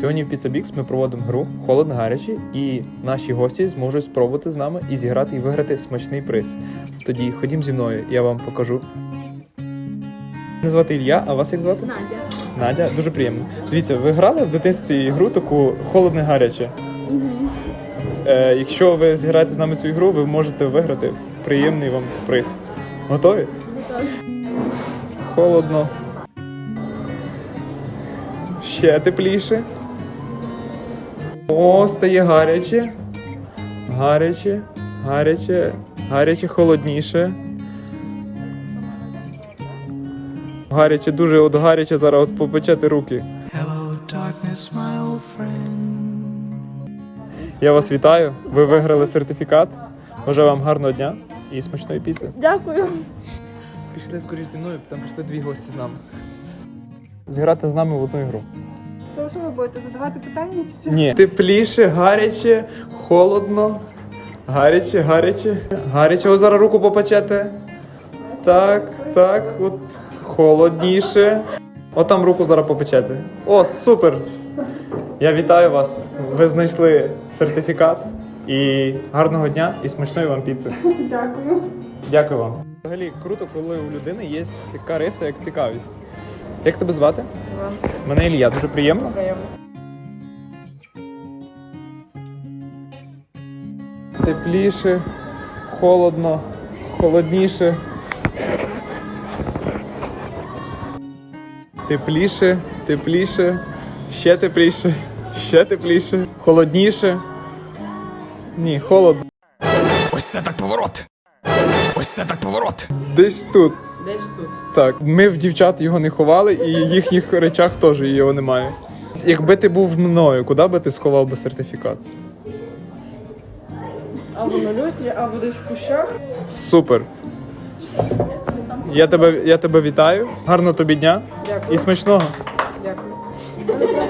Сьогодні в Pizza Bix ми проводимо гру холодно гарячі, і наші гості зможуть спробувати з нами і зіграти і виграти смачний приз. Тоді ходім зі мною, я вам покажу. Мене звати Ілля, а вас як звати? Надя. Надя, дуже приємно. Дивіться, ви грали в дитинстві гру таку холодне гаряче. Е, якщо ви зіграєте з нами цю ігру, ви можете виграти приємний вам приз. Готові? Холодно. Ще тепліше. О, стає гаряче. Гаряче, гаряче, гаряче, холодніше. Гаряче, дуже от гаряче зараз от попечати руки. Hello, darkness, my old friend. Я вас вітаю. Ви виграли сертифікат. Бажаю вам гарного дня і смачної піци. Дякую. Пішли скоріш зі мною, там прийшли дві гості з нами. Зіграти з нами в одну ігру. То що ви будете задавати питання чи що? Ні. Тепліше, гаряче, холодно. Гаряче, гаряче. Гаряче, О, зараз руку попечете. Так, так. От. Холодніше. От там руку зараз попечете. О, супер! Я вітаю вас. Ви знайшли сертифікат. І гарного дня і смачної вам піци. Дякую. Дякую вам. Взагалі круто, коли у людини є така риса, як цікавість. Як тебе звати? Мене Ілля, дуже приємно. Тепліше, холодно, холодніше. Тепліше, тепліше, ще тепліше, ще тепліше, холодніше. Ні, холодно. Ось це так поворот. Ось це так поворот. Десь тут. Десь тут. Так, ми в дівчат його не ховали, і в їхніх речах теж його немає. Якби ти був мною, куди би ти сховав би сертифікат? Або на люстрі, або десь в кущах. Супер. Я тебе, я тебе вітаю. Гарного тобі дня Дякую. і смачного. Дякую.